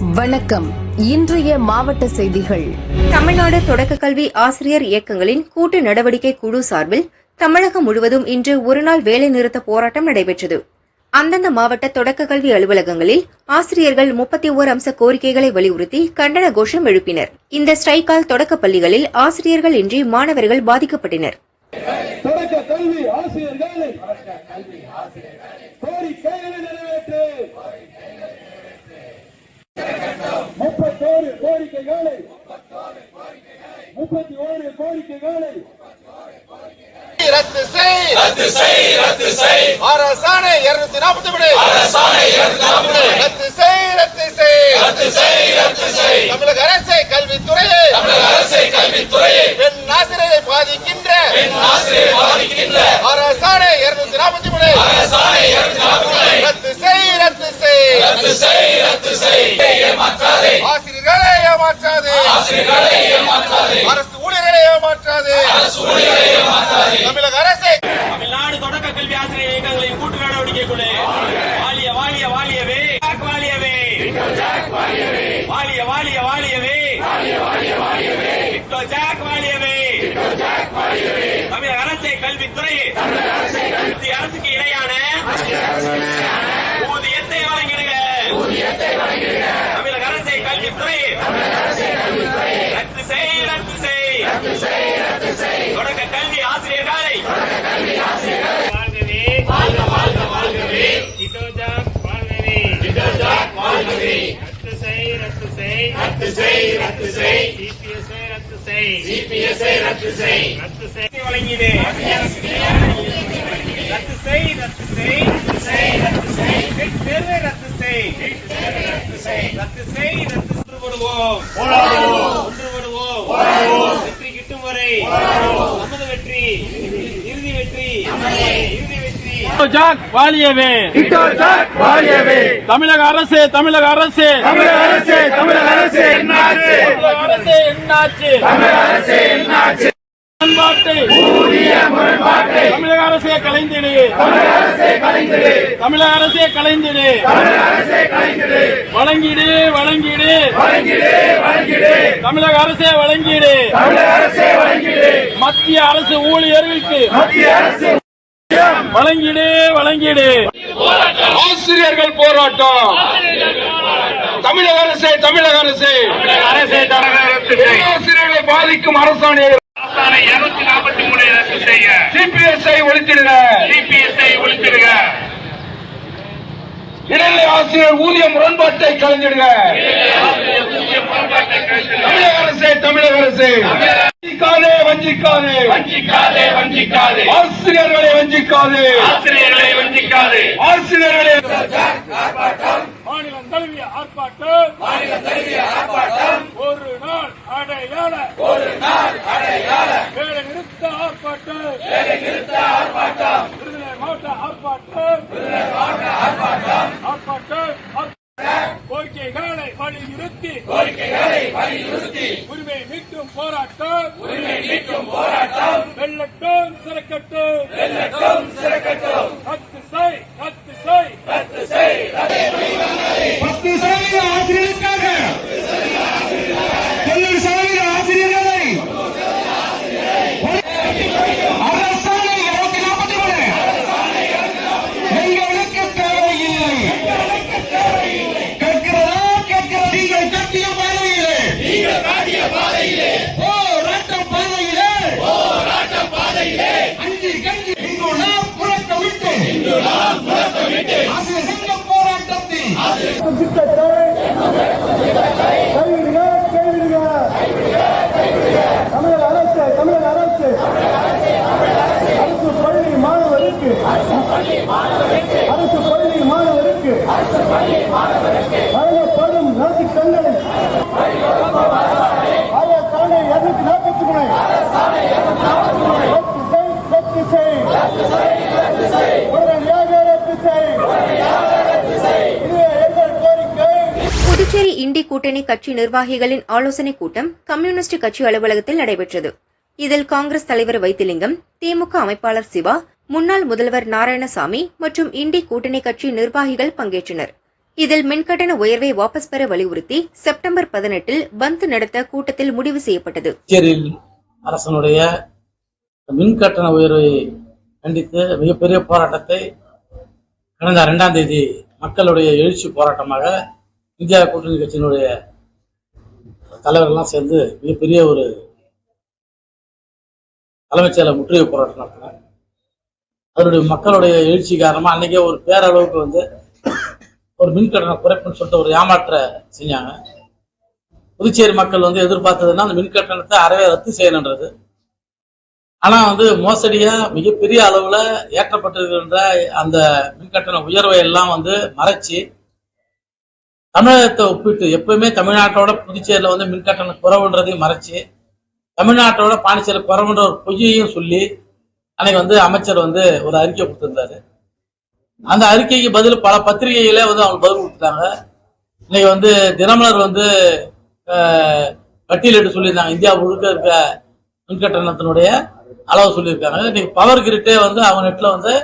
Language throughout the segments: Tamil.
வணக்கம். இன்றைய மாவட்ட செய்திகள். தமிழ்நாடு தொடக்க கல்வி ஆசிரியர் இயக்கங்களின் கூட்டு நடவடிக்கை குழு சார்பில் தமிழகம் முழுவதும் இன்று ஒருநாள் வேலைநிறுத்த போராட்டம் நடைபெற்றது. அந்தந்த மாவட்ட தொடக்க கல்வி அலுவலகங்களில் ஆசிரியர்கள் முப்பத்தி ஓர் அம்ச கோரிக்கைகளை வலியுறுத்தி கண்டன கோஷம் எழுப்பினர். இந்த ஸ்ட்ரைக்கால் தொடக்கப் பள்ளிகளில் ஆசிரியர்கள் இன்றி மாணவர்கள் பாதிக்கப்பட்டனர். முப்பத்தோரு கோரிக்கைகளை. முப்பத்தி ஓரு கோரிக்கைகளை. ரத்து செய். ரத்து செய் ரத்து செய். அரசாணை இருநூத்தி நாற்பத்தி மூணு அரசாணை ரத்து செய் ரத்து செய். ரத்து செய் ரத்து செய். தமிழக அரசை கல்வித்துறையை. தமிழக அரசை கல்வித்துறையை. பெண் ஆசிரியரை பாதிக்கின்ற. பெண் ஆசிரியரை பாதிக்கின்ற. அரசாணை இருநூத்தி நாற்பத்தி மூணு அரசாணை ரத்து செய் ரத்து செய். ரத்து செய் ரத்து செய் ஏமாற்றாதே ஆசிரியர்களை ஏமாற்றாதே ஆசிரியர்களை ஏமாற்றாதே அரசு ஊழியர்களை ஏமாற்றாதே அரசு ஊழியர்களை ஏமாற்றாதே தமிழக அரசே தமிழ்நாடு தொடக்க கல்வி ஆசிரியர் இயக்கங்களின் கூட்டு நடவடிக்கை குழு வாலிய வாலிய வாலியவே ஜாக் வாலியவே வாலிய வாலிய வாலியவே ஜாக் வாலியவே தமிழக அரசை கல்வித்துறை அரசுக்கு இணையான தமிழக அரசை கல்வித்துறை. ரத்து செய் ரத்து செய். தொடக்க கல்வி ஆசிரியர்களை. வாழ்கவே. வாழ்க வாழ்க வாழ்கவே. இதோஜாக் வாழ்கவே இதோஜாக் வாழ்கவே ரத்து செய் ரத்து செய். ரத்து செய் ரத்து செய் சிபிஎஸ்ஐ ரத்து செய். சிபிஎஸ்ஐ ரத்து செய். ரத்து செய் வழங்கியது. ரத்து செய் ரத்து செய் ரத்து செய் ரத்து செய் தேர்வை ரத்து செய் ரத்து செய் ரத்து செய் ரத்து ஒன்றுபடுவோம் ஒன்றுபடுவோம் வெற்றி கிட்டும் வரை நமது வெற்றி இறுதி வெற்றி இறுதி வெற்றி ஜாக் வாலியவே. தமிழக அரசு தமிழக அரசு. தமிழக அரசு தமிழக அரசு என்னாச்சு? தமிழக அரசு என்னாச்சு? முரண்பாட்டை. தமிழக அரசே கலைந்திடு. தமிழக அரசே கலைந்திடு. வழங்கிடு வழங்கிடு. தமிழக அரசே வழங்கிடு. மத்திய அரசு ஊழியர்களுக்கு. வழங்கிடு வழங்கிடு. ஆசிரியர்கள் போராட்டம். தமிழக அரசே தமிழக அரசே. அரசை ஆசிரியர்களை பாதிக்கும் அரசாணை இருநூத்தி நாற்பத்தி மூணு ரத்து செய்ய. சிபிஎஸ்ஐ ஒழித்திடுக சிபிஎஸ்ஐ ஒழித்திடுக இடைநிலை ஆசிரியர் ஊதிய முரண்பாட்டை கலைஞ்சிடுக தமிழக அரசே தமிழக அரசே. வஞ்சிக்காதே வஞ்சிக்காதே. வஞ்சிக்காதே வஞ்சிக்காதே. ஆசிரியர்களை வஞ்சிக்காதே. ஆசிரியர்களை வஞ்சிக்காதே. ஆசிரியர்களை மாநிலம் தழுவிய ஆர்ப்பாட்டம் மாநிலம் தழுவிய ஆர்ப்பாட்டம் ஒரு நாள் அடையாள ஒரு நாள் அடையாள வேலை நிறுத்த ஆர்ப்பாட்டம் வேலை நிறுத்த ஆர்ப்பாட்டம் விருதுநகர் மாவட்ட ஆர்ப்பாட்டம் விருதுநகர் மாவட்ட ஆர்ப்பாட்டம் ஆர்ப்பாட்டம் ஆர்ப்பாட்டம். கோரிக்கைகளை வலியுறுத்தி கோரிக்கைகளை வலியுறுத்தி உரிமை மீட்கும் போராட்டம் உரிமை மீட்கும் போராட்டம் வெள்ளட்டும் சிறக்கட்டும் வெள்ளட்டும் சிறக்கட்டும் ரத்து செய் ரத்து செய் ரத்து செய் பத்து சதவீத ஆசிரியருக்காக தொண்ணூறு சதவீத ஆசிரியர்களை அரசாணை இருநூத்தி நாற்பத்தி மூணு எங்களுக்கு தேவையில்லை கேட்கிறதா கேட்கிறது நீங்கள் கட்டிய பாதையிலே நீங்கள் காட்டிய பாதையிலே போராட்டம் பாதையிலே போராட்டம் பாதையிலே அஞ்சு கஞ்சி இன்று நாம் புறக்க விட்டு இன்று நாம் புறக்க விட்டு ஆசிரியர் சங்க போராட்டத்தில் திட்டத்தை கைவிடுக கைவிடுக தமிழக அரசு தமிழக அரசு அரசு பள்ளி மாணவருக்கு அரசு பள்ளி மாணவருக்கு வழங்கப்படும் நலத்திட்டங்களை அரசாணை இருநூத்தி நாற்பத்தி மூணு ரத்து செய் ரத்து செய் உடனடியாக ரத்து செய் இது எங்கள் கோரிக்கை புதுச்சேரி இண்டி கூட்டணி கட்சி நிர்வாகிகளின் ஆலோசனைக் கூட்டம் கம்யூனிஸ்ட் கட்சி அலுவலகத்தில் நடைபெற்றது. இதில் காங்கிரஸ் தலைவர் வைத்திலிங்கம் திமுக அமைப்பாளர் சிவா முன்னாள் முதல்வர் நாராயணசாமி மற்றும் இண்டி கூட்டணி கட்சி நிர்வாகிகள் பங்கேற்றனர். இதில் மின்கட்டண உயர்வை வாபஸ் பெற வலியுறுத்தி செப்டம்பர் பதினெட்டில் பந்த் நடத்த கூட்டத்தில் முடிவு செய்யப்பட்டது. புதுச்சேரியில் அரசனுடைய மின்கட்டண உயர்வை கண்டித்து மிகப்பெரிய போராட்டத்தை கடந்த இரண்டாம் தேதி மக்களுடைய எழுச்சி போராட்டமாக இந்தியா கூட்டணி கட்சியினுடைய தலைவர்கள்லாம் சேர்ந்து மிகப்பெரிய ஒரு தலைமைச் செயலர் முற்றுகை போராட்டம் நடத்தினார். அதனுடைய மக்களுடைய எழுச்சி காரணமா அன்னைக்கே ஒரு பேரளவுக்கு வந்து ஒரு மின் கட்டண குறைப்புன்னு சொல்லிட்டு ஒரு ஏமாற்ற செஞ்சாங்க. புதுச்சேரி மக்கள் வந்து எதிர்பார்த்ததுன்னா அந்த மின் கட்டணத்தை அறவே ரத்து செய்யணுன்றது. ஆனா வந்து மோசடியா மிகப்பெரிய அளவுல ஏற்றப்பட்டிருக்கின்ற அந்த மின் கட்டண உயர்வை எல்லாம் வந்து மறைச்சு தமிழகத்தை ஒப்பிட்டு எப்பவுமே தமிழ்நாட்டோட புதுச்சேரியில வந்து மின் கட்டணம் மறைச்சு தமிழ்நாட்டோட பாண்டிச்சேரி குறவுன்ற ஒரு பொய்யையும் சொல்லி அன்னைக்கு வந்து அமைச்சர் வந்து ஒரு அறிக்கை கொடுத்துருந்தாரு. அந்த அறிக்கைக்கு பதில் பல பத்திரிகைகளே வந்து அவங்க பதில் கொடுத்துட்டாங்க. இன்னைக்கு வந்து தினமலர் வந்து பட்டியலிட்டு சொல்லியிருந்தாங்க. இந்தியா முழுக்க இருக்க மின் கட்டணத்தினுடைய அளவு சொல்லியிருக்காங்க. இன்னைக்கு பவர் கிரிட்டே வந்து அவங்க நெட்டில் வந்து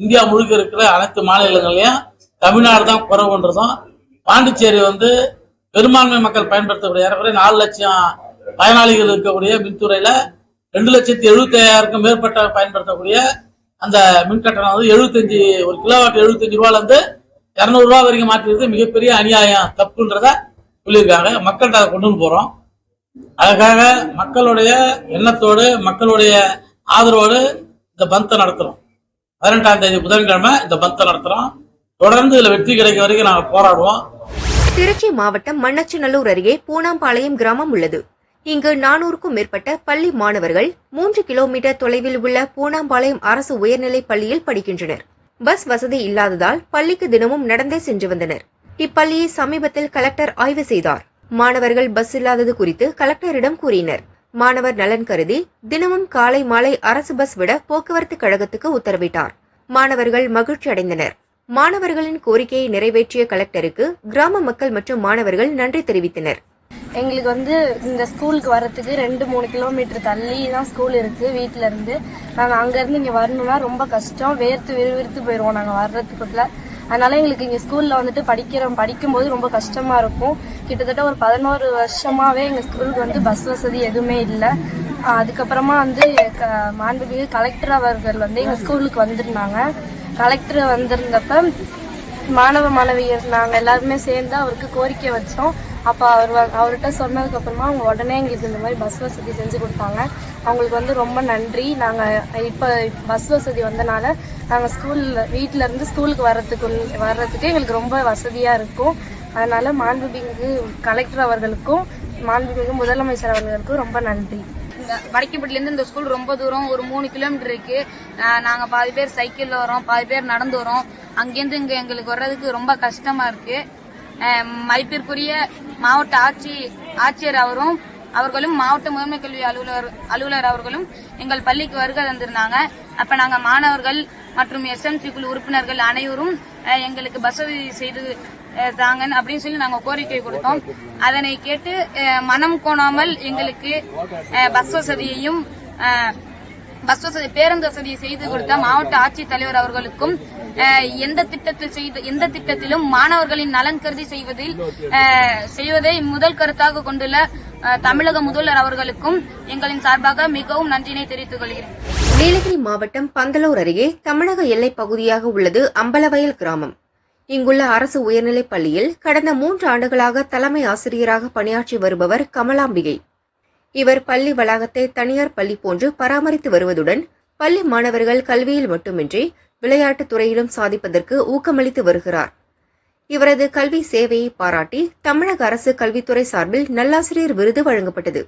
இந்தியா முழுக்க இருக்கிற அனைத்து மாநிலங்களையும் தமிழ்நாடு தான் குறவுன்றதும் பாண்டிச்சேரி வந்து பெரும்பான்மை மக்கள் பயன்படுத்தக்கூடிய ஏறக்குறைய நாலு லட்சம் பயனாளிகள் இருக்கக்கூடிய மின்துறையில ரெண்டு லட்சத்தி எழுபத்தி ஐயாயிரக்கும் மேற்பட்ட பயன்படுத்தக்கூடிய அந்த மின் கட்டணம் வந்து எழுபத்தஞ்சு ஒரு கிலோவாட் எழுபத்தஞ்சு ரூபால இருந்து இருநூறு வரைக்கும் மாற்றிருது மிகப்பெரிய அநியாயம் தப்புன்றத சொல்லியிருக்காங்க. மக்கள்கிட்ட அதை கொண்டு வந்து போறோம். அதுக்காக மக்களுடைய எண்ணத்தோடு மக்களுடைய ஆதரவோடு இந்த பந்தை நடத்துறோம். பதினெட்டாம் தேதி புதன்கிழமை இந்த பந்தை நடத்துறோம். தொடர்ந்து இதுல வெற்றி கிடைக்க வரைக்கும் நாங்கள் போராடுவோம். திருச்சி மாவட்டம் மண்ணச்சநல்லூர் அருகே பூனாம்பாளையம் கிராமம் உள்ளது. இங்கு நானூறுக்கும் மேற்பட்ட பள்ளி மாணவர்கள் மூன்று கிலோமீட்டர் தொலைவில் உள்ள பூனாம்பாளையம் அரசு உயர்நிலைப் பள்ளியில் படிக்கின்றனர். பஸ் வசதி இல்லாததால் பள்ளிக்கு தினமும் நடந்தே சென்று வந்தனர். இப்பள்ளியை சமீபத்தில் கலெக்டர் ஆய்வு செய்தார். மாணவர்கள் பஸ் இல்லாதது குறித்து கலெக்டரிடம் கூறினர். மாணவர் நலன் கருதி தினமும் காலை மாலை அரசு பஸ் விட போக்குவரத்து கழகத்துக்கு உத்தரவிட்டார். மாணவர்கள் மகிழ்ச்சி அடைந்தனர் மாணவர்களின் கோரிக்கையை நிறைவேற்றிய கலெக்டருக்கு கிராம மக்கள் மற்றும் மாணவர்கள் நன்றி தெரிவித்தனர். எங்களுக்கு வந்து இந்த ஸ்கூலுக்கு வர்றதுக்கு ரெண்டு மூணு கிலோமீட்டர் தள்ளி தான் ஸ்கூல் இருக்கு வீட்டுல இருந்து. நாங்க அங்க இருந்து இங்க வரணும்னா ரொம்ப கஷ்டம். வேர்த்து விறுவிறுத்து போயிடுவோம் நாங்க வர்றதுக்குள்ள. அதனால எங்களுக்கு இங்க ஸ்கூல்ல வந்துட்டு படிக்கிறோம். படிக்கும்போது ரொம்ப கஷ்டமா இருக்கும். கிட்டத்தட்ட ஒரு பதினோரு வருஷமாவே எங்க ஸ்கூலுக்கு வந்து பஸ் வசதி எதுவுமே இல்லை. அதுக்கப்புறமா வந்து க- மாண்புமிகு கலெக்டர் அவர்கள் வந்து எங்க ஸ்கூலுக்கு வந்திருந்தாங்க. கலெக்டர் வந்திருந்தப்ப மாணவ மாணவியர் நாங்க எல்லாருமே சேர்ந்து அவருக்கு கோரிக்கை வச்சோம். அப்ப அவர் வ- அவர்கிட்ட சொன்னதுக்கு அப்புறமா அவங்க உடனே எங்களுக்கு இந்த மாதிரி பஸ் வசதி செஞ்சு கொடுத்தாங்க. அவங்களுக்கு வந்து ரொம்ப நன்றி. நாங்க இப்ப பஸ் வசதி வந்தனால நாங்க ஸ்கூல்ல வீட்ல இருந்து ஸ்கூலுக்கு வர்றதுக்கு வர்றதுக்கு எங்களுக்கு ரொம்ப வசதியா இருக்கும். அதனால மாண்புமிகு கலெக்டர் அவர்களுக்கும் மாண்புமிகு முதலமைச்சர் அவர்களுக்கும் ரொம்ப நன்றி. வடக்கிப்பட்டிலேருந்து இந்த ஸ்கூல் ரொம்ப தூரம் ஒரு மூணு கிலோமீட்டர் இருக்கு. நாங்க பாதி பேர் சைக்கிள்ல வரோம் பாதி பேர் நடந்து வரோம். அங்கேருந்து இங்க எங்களுக்கு வர்றதுக்கு ரொம்ப கஷ்டமா இருக்கு. மதிப்பிற்குரிய மாவட்ட ஆட்சி ஆட்சியர் அவரும் அவர்களும் மாவட்ட முதன்மை கல்வி அலுவலர் அலுவலர் அவர்களும் எங்கள் பள்ளிக்கு வருகை தந்திருந்தாங்க. அப்ப நாங்க மாணவர்கள் மற்றும் எஸ்எம்சி குழு உறுப்பினர்கள் அனைவரும் எங்களுக்கு பஸ் வசதி செய்து தாங்கன்னு அப்படின்னு சொல்லி நாங்க கோரிக்கை கொடுத்தோம். அதனை கேட்டு மனம் கோணாமல் எங்களுக்கு பஸ் வசதியையும் ஆஹ் பஸ் வசதி பேருந்து வசதியை செய்து கொடுத்த மாவட்ட ஆட்சித்தலைவர் அவர்களுக்கும் எந்த திட்டத்தில் செய்து எந்த திட்டத்திலும் மாணவர்களின் நலன் கருதி செய்வதில் செய்வதை முதல் கருத்தாக கொண்டுள்ள தமிழக முதல்வர் அவர்களுக்கும் எங்களின் சார்பாக மிகவும் நன்றினை தெரிவித்துக் கொள்கிறேன். நீலகிரி மாவட்டம் பந்தலூர் அருகே தமிழக எல்லைப் பகுதியாக உள்ளது அம்பலவயல் கிராமம். இங்குள்ள அரசு உயர்நிலைப் பள்ளியில் கடந்த மூன்று ஆண்டுகளாக தலைமை ஆசிரியராக பணியாற்றி வருபவர் கமலாம்பிகை. இவர் பள்ளி வளாகத்தை தனியார் பள்ளி போன்று பராமரித்து வருவதுடன் பள்ளி மாணவர்கள் கல்வியில் மட்டுமின்றி விளையாட்டுத் துறையிலும் சாதிப்பதற்கு ஊக்கமளித்து வருகிறார். இவரது கல்வி சேவையை பாராட்டி தமிழக அரசு கல்வித்துறை சார்பில் நல்லாசிரியர் விருது வழங்கப்பட்டது.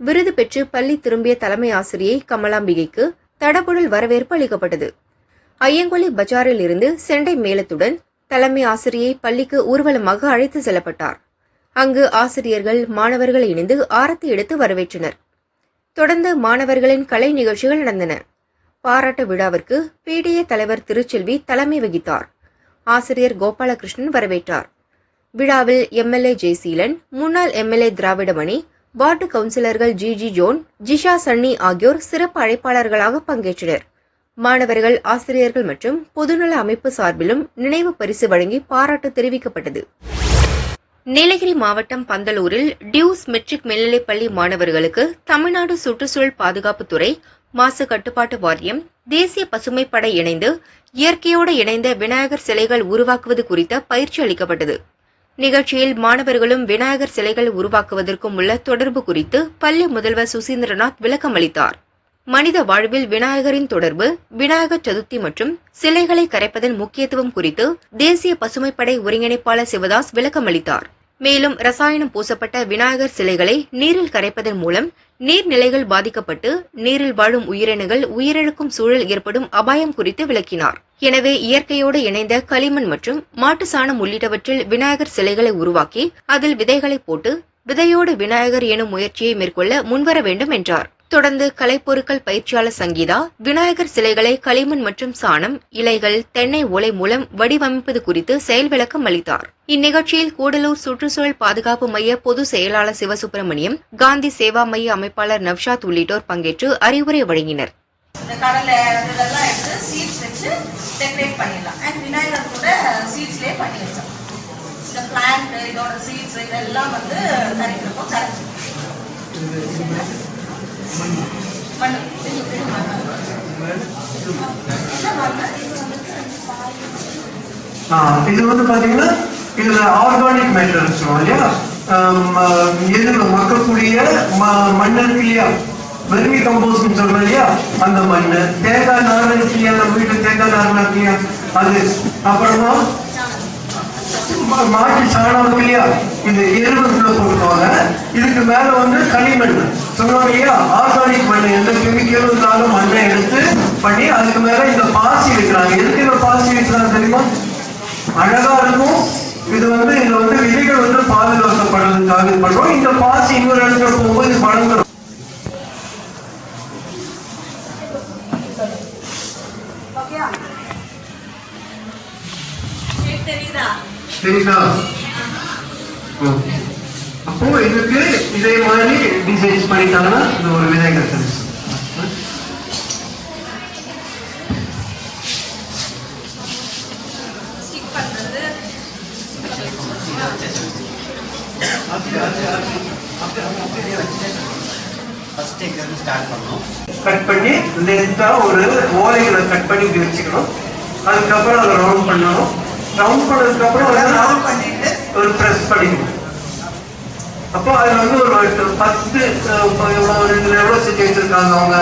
விருது பெற்று பள்ளி திரும்பிய தலைமை ஆசிரியை கமலாம்பிகைக்கு தடபுடல் வரவேற்பு அளிக்கப்பட்டது. ஐயங்கொலி பஜாரில் இருந்து செண்டை மேளத்துடன் தலைமை ஆசிரியை பள்ளிக்கு ஊர்வலமாக அழைத்து செல்லப்பட்டார். அங்கு ஆசிரியர்கள் மாணவர்கள் இணைந்து ஆரத்தி எடுத்து வரவேற்றனர். தொடர்ந்து மாணவர்களின் கலை நிகழ்ச்சிகள் நடந்தன. பாராட்டு விழாவிற்கு பிடிஏ தலைவர் திருச்செல்வி தலைமை வகித்தார். ஆசிரியர் கோபாலகிருஷ்ணன் வரவேற்றார். விழாவில் எம்எல்ஏ ஜெயசீலன் முன்னாள் எம்எல்ஏ திராவிடமணி வார்டு கவுன்சிலர்கள் G G John Jisha Sunny ஆகியோர் சிறப்பு அழைப்பாளர்களாக பங்கேற்றனர். மாணவர்கள் ஆசிரியர்கள் மற்றும் பொதுநல அமைப்பு சார்பிலும் நினைவு பரிசு வழங்கி பாராட்டு தெரிவிக்கப்பட்டது. நீலகிரி மாவட்டம் பந்தலூரில் டியூஸ் மெட்ரிக் மேல்நிலைப்பள்ளி மாணவர்களுக்கு தமிழ்நாடு சுற்றுச்சூழல் பாதுகாப்புத்துறை மாசு கட்டுப்பாட்டு வாரியம் தேசிய பசுமை படை இணைந்து இயற்கையோடு இணைந்த விநாயகர் சிலைகள் உருவாக்குவது குறித்த பயிற்சி அளிக்கப்பட்டது. நிகழ்ச்சியில் மாணவர்களும் விநாயகர் சிலைகள் உருவாக்குவதற்கும் உள்ள தொடர்பு குறித்து பள்ளி முதல்வர் சுசீந்திரநாத் விளக்கம் அளித்தார் மனித வாழ்வில் விநாயகரின் தொடர்பு விநாயகர் சதுர்த்தி மற்றும் சிலைகளை கரைப்பதன் முக்கியத்துவம் குறித்து தேசிய பசுமைப்படை ஒருங்கிணைப்பாளர் சிவதாஸ் விளக்கம் அளித்தார். மேலும் ரசாயனம் பூசப்பட்ட விநாயகர் சிலைகளை நீரில் கரைப்பதன் மூலம் நீர்நிலைகள் பாதிக்கப்பட்டு நீரில் வாழும் உயிரினங்கள் உயிரிழக்கும் சூழல் ஏற்படும் அபாயம் குறித்து விளக்கினார். எனவே இயற்கையோடு இணைந்த களிமண் மற்றும் மாட்டு சாணம் உள்ளிட்டவற்றில் விநாயகர் சிலைகளை உருவாக்கி அதில் விதைகளை போட்டு விதையோடு விநாயகர் எனும் முயற்சியை மேற்கொள்ள முன்வர வேண்டும் என்றார். தொடர்ந்து கலைப்பொருட்கள் பயிற்சியாளர் சங்கீதா விநாயகர் சிலைகளை களிமண் மற்றும் சாணம் இலைகள் தென்னை ஓலை மூலம் வடிவமைப்பது குறித்து செயல் விளக்கம் அளித்தார். இந்நிகழ்ச்சியில் கூடலூர் சுற்றுச்சூழல் பாதுகாப்பு மைய பொதுச் செயலாளர் சிவசுப்பிரமணியம் காந்தி சேவா மைய அமைப்பாளர் நவ்ஷாத் உள்ளிட்டோர் பங்கேற்று அறிவுரை வழங்கினர். இந்த கடலை எடுத்து சீட்ஸ் வச்சு டெக்கரேட் பண்ணிடலாம். அண்ட் விநாயகர் கூட சீட்ஸ்லேயே இந்த பிளான்ட் இதோட சீட்ஸ் இதெல்லாம் வந்து கரைக்கிறப்போ கரைச்சி மண். இது வந்து பாத்தீங்கன்னா இதுல ஆர்கானிக் மேட்டர் சொல்லுவோம் இல்லையா? எதுல மக்கக்கூடிய ம- மண் இருக்கு இல்லையா? வெர்மி கம்போஸ்ட் சொல்றோம் இல்லையா? அந்த மண்ணு. தேங்காய் நார் இருக்கு இல்லையா? நம்ம வீட்டு தேங்காய் நார் இருக்கு இல்லையா? அது. அப்புறமா மாட்டு சாணம் இல்லையா? இது எருவுக்குள்ள போட்டுருவாங்க. இதுக்கு மேல வந்து களிமண். இல்லையா ஆர்கானிக் மண் எந்த கெமிக்கலும் இல்லாத மண்ணை எடுத்து பண்ணி அதுக்கு மேல இந்த பாசி வைக்கிறாங்க. எதுக்கு இந்த பாசி வைக்கிறாங்க தெரியுமா? அழகா இருக்கும். இது வந்து இது வந்து விதைகள் வந்து பாதுகாக்கப்படுறதுக்காக இது பண்றோம். இந்த பாசி இன்னொரு இடத்துல போகும்போது வளர்ந்துடும் தெரியுதா? ம். அப்போ இதுக்கு இதே மாதிரி டிசைன்ஸ் பண்ணிட்டாங்கன்னா இது ஒரு விதைகள் சர்வீஸ் கட் பண்ணி லென்த்தா ஒரு ஓலைகளை கட் பண்ணி இப்படி வச்சுக்கணும். அதுக்கப்புறம் அதை ரவுண்ட் பண்ணணும். ரவுண்ட் பண்ணதுக்கு அப்புறம் அதை ரவுண்ட் பண்ணிட்டு ஒரு பிரஸ் பண்ணிக்கணும். அப்போ அதுல வந்து ஒரு பத்து ரெண்டு எவ்வளவு இதுல வச்சிருக்காங்க அவங்க.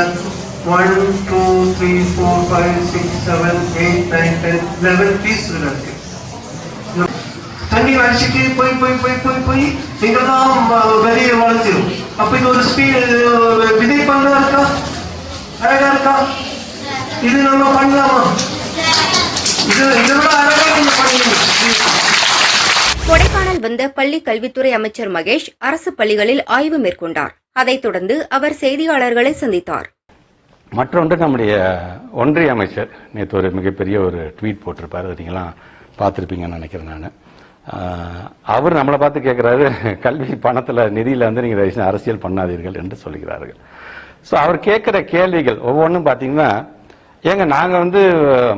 One two three four five six seven eight nine ten eleven piece இருக்கு. தண்ணி அடிச்சுட்டு போய் போய் போய் போய் போய் இங்கதான் வெளியே வளர்த்திடும் அப்ப இது ஒரு ஸ்பீட் விதை பண்ணா இருக்கா? அழகா இருக்கா? இது நம்ம பண்ணலாமா? இது இதோட அழகா நீங்க பண்ணுங்க கொடைக்கானல் வந்த பள்ளி கல்வித்துறை அமைச்சர் மகேஷ் அரசு பள்ளிகளில் ஆய்வு மேற்கொண்டார். அதைத் தொடர்ந்து அவர் செய்தியாளர்களை சந்தித்தார். மற்றொன்று நம்முடைய ஒன்றிய அமைச்சர் நேற்று ஒரு மிகப்பெரிய ஒரு ட்வீட் போட்டிருப்பாரு அதை நீங்களாம் பார்த்துருப்பீங்கன்னு நினைக்கிறேன் நான். அவர் நம்மளை பார்த்து கேட்குறாரு கல்வி பணத்தில் நிதியில வந்து நீங்கள் தயவுசெய்து அரசியல் பண்ணாதீர்கள் என்று சொல்கிறார்கள் ஸோ அவர் கேட்குற கேள்விகள் ஒவ்வொன்றும் பார்த்தீங்கன்னா ஏங்க நாங்கள் வந்து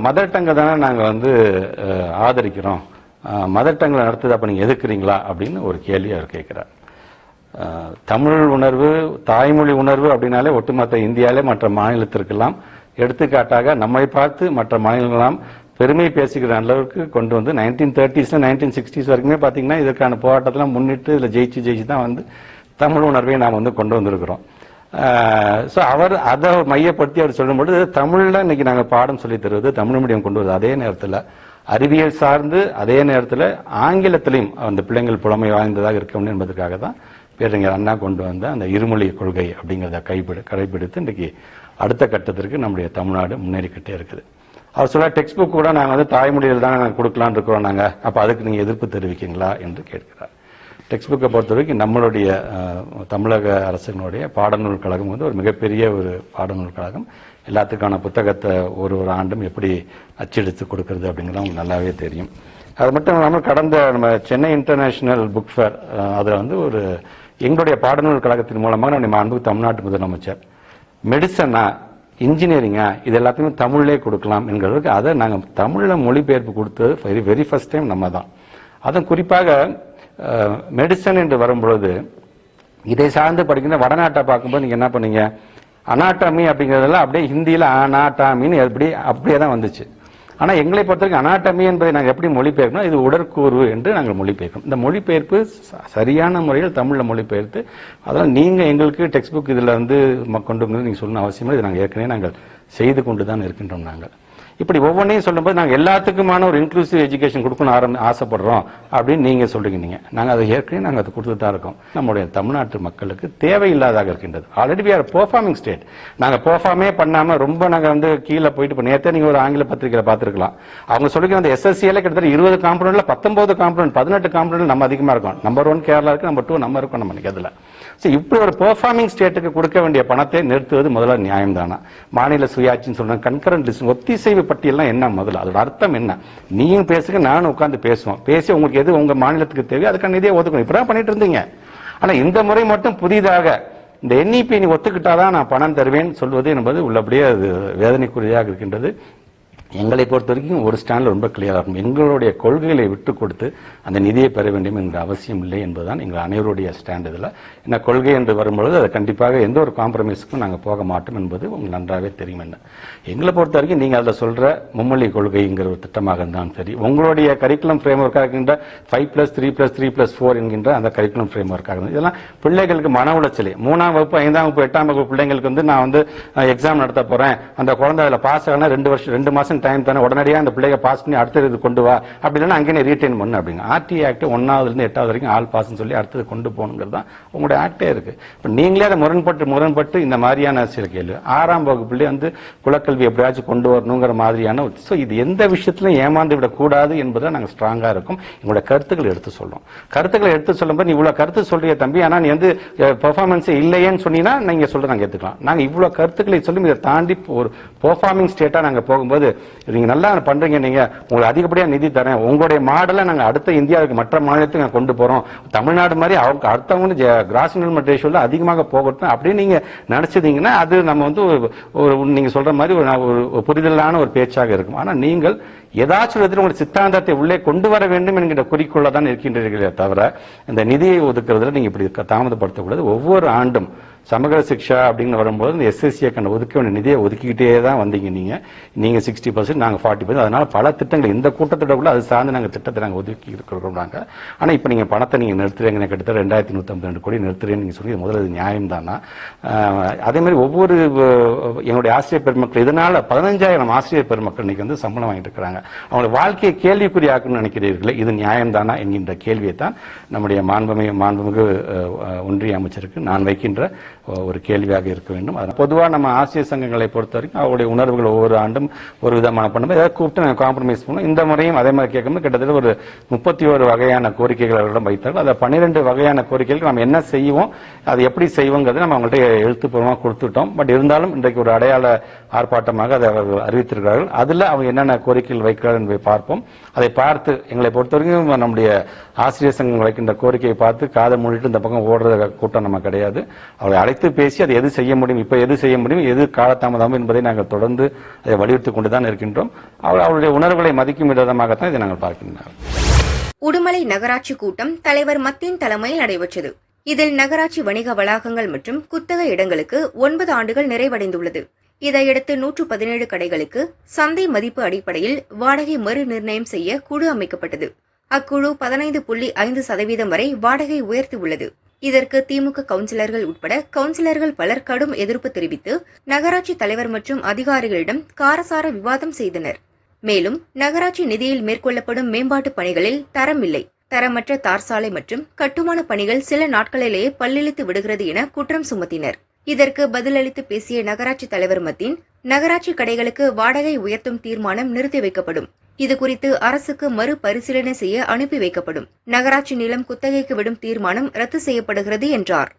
மதர் டங்கை தானே நாங்கள் வந்து ஆதரிக்கிறோம். மதர் டங்கில் நடத்துது அப்போ நீங்கள் எதுக்குறீங்களா அப்படின்னு ஒரு கேள்வி அவர் கேட்குறார். தமிழ் உணர்வு தாய்மொழி உணர்வு அப்படின்னாலே ஒட்டுமொத்த இந்தியாவிலே மற்ற மாநிலத்திற்கெல்லாம் எடுத்துக்காட்டாக நம்மை பார்த்து மற்ற மாநிலங்களாம் பெருமை பேசிக்கிற அளவுக்கு கொண்டு வந்து நைன்டீன் தேர்ட்டிஸ்ல நைன்டீன் சிக்ஸ்டிஸ் வரைக்குமே பார்த்தீங்கன்னா இதற்கான போராட்டத்தெல்லாம் முன்னிட்டு இதில் ஜெயிச்சு ஜெயிச்சு தான் வந்து தமிழ் உணர்வை நாம் வந்து கொண்டு வந்திருக்கிறோம். ஸோ அவர் அதை மையப்படுத்தி அவர் சொல்லும்பொழுது தமிழில் இன்னைக்கு நாங்கள் பாடம் சொல்லி தருவது தமிழ் மீடியம் கொண்டு வருது அதே நேரத்தில் அறிவியல் சார்ந்து அதே நேரத்தில் ஆங்கிலத்திலையும் அந்த பிள்ளைங்கள் புலமை வாய்ந்ததாக இருக்க வேண்டும் என்பதற்காக தான் பேரறிஞர் அண்ணா கொண்டு வந்த அந்த இருமொழி கொள்கை அப்படிங்கிறத கைப்பிடி கடைபிடித்து இன்றைக்கு அடுத்த கட்டத்திற்கு நம்முடைய தமிழ்நாடு முன்னேறிக்கிட்டே இருக்குது. அவர் சொல்ல டெக்ஸ்ட் புக் கூட நாங்கள் வந்து தாய்மொழியில் தான் நாங்கள் கொடுக்கலான்னு இருக்கிறோம் நாங்கள் அப்போ அதுக்கு நீங்கள் எதிர்ப்பு தெரிவிக்கீங்களா என்று கேட்கிறார். டெக்ஸ்ட் புக்கை பொறுத்த வரைக்கும் நம்மளுடைய தமிழக அரசினுடைய பாடநூல் கழகம் வந்து ஒரு மிகப்பெரிய ஒரு பாடநூல் கழகம். எல்லாத்துக்கான புத்தகத்தை ஒரு ஒரு ஆண்டும் எப்படி அச்சடித்து கொடுக்கறது அப்படிங்கிறது உங்களுக்கு நல்லாவே தெரியும். அது மட்டும் இல்லாமல் கடந்த நம்ம சென்னை இன்டர்நேஷ்னல் புக் ஃபேர் அதில் வந்து ஒரு எங்களுடைய பாடநூல் கழகத்தின் மூலமாக நம்முடைய அன்பு தமிழ்நாட்டு முதலமைச்சர். மெடிசனா இன்ஜினியரிங்கா இது எல்லாத்தையுமே தமிழ்லே கொடுக்கலாம் என்கிறதுக்கு அதை நாங்கள் தமிழில் மொழிபெயர்ப்பு கொடுத்தது வெரி வெரி ஃபர்ஸ்ட் டைம் நம்ம தான் அதுவும் குறிப்பாக மெடிசன் என்று வரும்பொழுது இதை சார்ந்து படிக்கிற வடநாட்டை பார்க்கும்போது நீங்கள் என்ன பண்ணீங்க? அனாட்டமி அப்படிங்கிறதெல்லாம் அப்படியே ஹிந்தியில் அனாட்டாமின்னு எப்படி அப்படியே தான் வந்துச்சு. ஆனால் எங்களை பொறுத்தவரைக்கும் அனாட்டமி என்பதை நாங்கள் எப்படி மொழிபெயர்க்கணும்? இது உடற்கூறு என்று நாங்கள் மொழிபெயர்க்கணும். இந்த மொழிபெயர்ப்பு சரியான முறையில் தமிழில் மொழிபெயர்த்து அதனால் நீங்கள் எங்களுக்கு டெக்ஸ்ட் புக் இதில் வந்து கொண்டு வந்து சொல்லணும் அவசியமாக இது நாங்கள் ஏற்கனவே நாங்கள் செய்து கொண்டு தான் இருக்கின்றோம் நாங்கள். இப்படி ஒவ்வொன்றையும் சொல்லும்போது நாங்கள் எல்லாத்துக்குமான ஒரு இன்க்ளூசிவ் எஜுகேஷன் கொடுக்கணும் ஆரம்பி ஆசைப்படுறோம் அப்படின்னு நீங்கள் சொல்கிறீங்க நீங்கள் நாங்கள் அதை ஏற்கனவே நாங்கள் அதை கொடுத்துட்டு தான் இருக்கோம். நம்முடைய தமிழ்நாட்டு மக்களுக்கு தேவையில்லாதாக இருக்கின்றது. Already we are performing state நாங்கள் பெர்ஃபார்மே பண்ணாமல் ரொம்ப நாங்கள் வந்து கீழே போயிட்டு இப்போ நேற்றே நீங்கள் ஒரு ஆங்கில பத்திரிகையில் பார்த்துருக்கலாம். அவங்க சொல்லிக்கிற அந்த எஸ்எஸ்சியில் கிட்டத்தட்ட இருபது காம்பனண்ட்ல பத்தொன்பது காம்பனண்ட் பதினெட்டு காம்பனண்ட் நம்ம அதிகமாக இருக்கும். நம்பர் ஒன் கேரளா இருக்குது நம்பர் டூ நம்ம இருக்கோம் நம்ம அதில். சரி இப்படி ஒரு பெர்ஃபார்மிங் ஸ்டேட்டுக்கு கொடுக்க வேண்டிய பணத்தை நிறுத்துவது முதல்ல நியாயம் தானா மாநில சுயாட்சின்னு சொல்றாங்க கன்கரண்ட் லிஸ்ட் ஒத்திசைவு பட்டியல்லாம் என்ன முதல்ல? அதோட அர்த்தம் என்ன? நீயும் பேசுங்க நானும் உட்காந்து பேசுவோம். பேசி உங்களுக்கு எது உங்க மாநிலத்துக்கு தேவையோ அதுக்கான நிதியை ஒதுக்கணும். இப்பதான் பண்ணிட்டு இருந்தீங்க. ஆனா இந்த முறை மட்டும் புதிதாக இந்த என்இபி நீ ஒத்துக்கிட்டாதான் நான் பணம் தருவேன் சொல்வது என்பது உள்ளபடியே அது வேதனைக்குரியதாக இருக்கின்றது. எங்களை பொறுத்த வரைக்கும் ஒரு ஸ்டாண்ட்ல ரொம்ப கிளியராக இருக்கும். எங்களுடைய கொள்கைகளை விட்டு கொடுத்து அந்த நிதியை பெற வேண்டும் என்ற அவசியம் இல்லை என்பதுதான் எங்கள் அனைவருடைய ஸ்டாண்ட் இதில். என்ன கொள்கை என்று வரும்பொழுது அதை கண்டிப்பாக எந்த ஒரு காம்ப்ரமைஸுக்கும் நாங்கள் போக மாட்டோம் என்பது உங்களுக்கு நன்றாகவே தெரியும் என்ன. எங்களை பொறுத்த வரைக்கும் நீங்கள் அதில் சொல்ற மும்மொழி கொள்கைங்கிற ஒரு திட்டமாக இருந்தாலும் சரி உங்களுடைய கரிக்குலம் ஃப்ரேம் ஒர்க்காக இருக்கின்ற five plus three plus three plus four என்கின்ற அந்த கரிக்குலம் ஃப்ரேம் ஒர்க்காக இருந்தது. இதெல்லாம் பிள்ளைகளுக்கு மன உளைச்சலே. மூணாம் வகுப்பு ஐந்தாம் வகுப்பு எட்டாம் வகுப்பு பிள்ளைங்களுக்கு வந்து நான் வந்து எக்ஸாம் நடத்த போறேன். அந்த குழந்தை அதில் பாஸ் ஆகலாம் ரெண்டு வருஷம் ரெண்டு மாதம் டைம் தானே உடனடியாக அந்த பிள்ளைய பாஸ் பண்ணி அடுத்தது இது கொண்டு வா. அப்படி இல்லைன்னா அங்கேயே ரீட்டைன் பண்ணு அப்படிங்க. ஆர்டி ஆக்ட் ஒன்னாவதுலேருந்து எட்டாவது வரைக்கும் ஆல் பாஸ்ன்னு சொல்லி அடுத்தது கொண்டு போகணுங்கிறது தான் உங்களுடைய ஆக்டே இருக்கு. இப்போ நீங்களே அதை முரண்பட்டு முரண்பட்டு இந்த மாதிரியான சில கேள்வி. ஆறாம் வகுப்புலேயே வந்து குலக்கல்வி எப்படியாச்சும் கொண்டு வரணுங்கிற மாதிரியான ஸோ இது எந்த விஷயத்திலும் ஏமாந்து விடக்கூடாது என்பதை நாங்கள் ஸ்ட்ராங்காக இருக்கும். எங்களுடைய கருத்துக்களை எடுத்து சொல்லும் கருத்துக்களை எடுத்து சொல்லும்போது நீ இவ்வளோ கருத்து சொல்றிய தம்பி. ஆனால் நீ வந்து பெர்ஃபார்மன்ஸ் இல்லையேன்னு சொன்னீங்கன்னா நீங்கள் சொல்ல நாங்கள் எடுத்துக்கலாம் நாங்கள் இவ்வளோ கருத்துக்களை சொல்லி இதை தாண்டி ஒரு பெர்ஃபார்மிங் ஸ்டேட்டாக நாங்கள் போகும்போது நீங்க நல்லா பண்றீங்க நீங்க உங்களுக்கு அதிகப்படியா நிதி தரேன். உங்களுடைய மாடலை நாங்க அடுத்த இந்தியாவுக்கு மற்ற மாநிலத்துக்கு கொண்டு போறோம். தமிழ்நாடு மாதிரி அவங்க அடுத்தவங்க கிராஸ் இன்வெஸ்ட்மெண்ட் ரேஷியோல அதிகமாக போகட்டும் அப்படின்னு நீங்க நினைச்சதீங்கன்னா அது நம்ம வந்து ஒரு- நீங்க சொல்ற மாதிரி ஒரு புரிதலான ஒரு பேச்சாக இருக்கும். ஆனா நீங்கள் ஏதாச்சும் விதத்தில் உங்களுடைய சித்தாந்தத்தை உள்ளே கொண்டு வர வேண்டும் என்கிற குறிக்கோள தான் இருக்கின்றீர்களே தவிர இந்த நிதியை ஒதுக்குறதுல நீங்க இப்படி தாமதப்படுத்தக்கூடாது. ஒவ்வொரு ஆண்டும் சமகர சிக்ஷா அப்படின்னு வரும்போது இந்த எஸ்எஸ்சிக்கான ஒதுக்க வேண்டிய நிதியை ஒதுக்கிக்கிட்டே தான் வந்தீங்க நீங்கள் நீங்கள் சிக்ஸ்டி பர்சன்ட் நாங்கள் ஃபார்ட்டி பர்சன்ட் அதனால் பல திட்டங்கள் இந்த கூட்டத்தோட கூட அது சார்ந்து நாங்கள் திட்டத்தை நாங்கள் ஒதுக்கி இருக்கிறோம் நாங்கள் ஆனால் இப்போ நீங்கள் பணத்தை நீங்கள் நிறுத்துறீங்க கிட்டத்தட்ட ரெண்டாயிரத்தி நூற்றம்பது ரெண்டு கோடி நிறுத்துறேன்னு நீங்கள் சொல்லி முதல்ல அது நியாயம் தானா அதே மாதிரி ஒவ்வொரு எங்களுடைய என்னுடைய ஆசிரியர் பெருமக்கள் இதனால் பதினஞ்சாயிரம் ஆசிரியர் பெருமக்கள் இன்னைக்கு வந்து சம்பளம் வாங்கிட்டு இருக்கிறாங்க. அவங்களோட வாழ்க்கையை கேள்விக்குறியாக்கணும்னு நினைக்கிறீர்களே இது நியாயம் தானா என்கின்ற கேள்வியை தான் நம்முடைய மாண்புமிகு மாண்புமிகு ஒன்றிய அமைச்சருக்கு நான் வைக்கின்ற ஒரு கேள்வியாக இருக்க வேண்டும். அதனால் பொதுவாக நம்ம ஆசிரியர் சங்கங்களை பொறுத்த வரைக்கும் அவருடைய உணர்வுகள் ஒவ்வொரு ஆண்டும் ஒரு விதமான பண்ணும்போது ஏதாவது கூப்பிட்டு நாங்கள் காம்ப்ரமைஸ் பண்ணுவோம். இந்த முறையும் அதே மாதிரி கேட்கும்போது கிட்டத்தட்ட ஒரு முப்பத்தி ஒரு வகையான கோரிக்கைகள் அவர்களிடம் வைத்தார்கள். அதை பன்னிரெண்டு வகையான கோரிக்கைகள் நம்ம என்ன செய்வோம் அது எப்படி செய்வோங்கிறது நம்ம அவங்கள்ட்ட எழுத்துப்பூர்வமாக கொடுத்துட்டோம். பட் இருந்தாலும் இன்றைக்கு ஒரு அடையாள ஆர்ப்பாட்டமாக அதை அவர்கள் அறிவித்திருக்கிறார்கள். அதில் அவங்க என்னென்ன கோரிக்கைகள் வைக்கிறார்கள் என்பதை பார்ப்போம். அதை பார்த்து எங்களை பொறுத்தவரைக்கும் நம்முடைய ஆசிரியர் சங்கம் வைக்கின்ற கோரிக்கையை பார்த்து காதை மூடிட்டு இந்த பக்கம் ஓடுற கூட்டம் நம்ம கிடையாது. அவரை அழைத்து பேசி அதை எது செய்ய முடியும் இப்ப எது செய்ய முடியும் எது காலதாமதம் என்பதை நாங்கள் தொடர்ந்து அதை வலியுறுத்திக் கொண்டுதான் இருக்கின்றோம். அவள் அவருடைய உணர்வுகளை மதிக்கும் விதமாகத்தான் இதை நாங்கள் பார்க்கின்றோம். உடுமலை நகராட்சி கூட்டம் தலைவர் மத்தின் தலைமையில் நடைபெற்றது. இதில் நகராட்சி வணிக வளாகங்கள் மற்றும் குத்தக இடங்களுக்கு ஒன்பது ஆண்டுகள் நிறைவடைந்துள்ளது. இதையடுத்து நூற்று பதினேழு கடைகளுக்கு சந்தை மதிப்பு அடிப்படையில் வாடகை மறு நிர்ணயம் செய்ய குழு அமைக்கப்பட்டது. அக்குழு பதினைந்து புள்ளி ஐந்து சதவீதம் வரை வாடகை உயர்த்தியுள்ளது. இதற்கு திமுக கவுன்சிலர்கள் உட்பட கவுன்சிலர்கள் பலர் கடும் எதிர்ப்பு தெரிவித்து நகராட்சி தலைவர் மற்றும் அதிகாரிகளிடம் காரசார விவாதம் செய்தனர். மேலும் நகராட்சி நிதியில் மேற்கொள்ளப்படும் மேம்பாட்டு பணிகளில் தரம் இல்லை தரமற்ற தார் சாலை மற்றும் கட்டுமான பணிகள் சில நாட்களிலேயே பல்லிழித்து விடுகிறது என குற்றம் சுமத்தினர். இதற்கு பதிலளித்து பேசிய நகராட்சி தலைவர் மத்தின் நகராட்சி கடைகளுக்கு வாடகை உயர்த்தும் தீர்மானம் நிறுத்தி வைக்கப்படும். இதுகுறித்து அரசுக்கு மறுபரிசீலனை செய்ய அனுப்பி வைக்கப்படும். நகராட்சி நிலம் குத்தகைக்கு விடும் தீர்மானம் ரத்து செய்யப்படுகிறது என்றார்.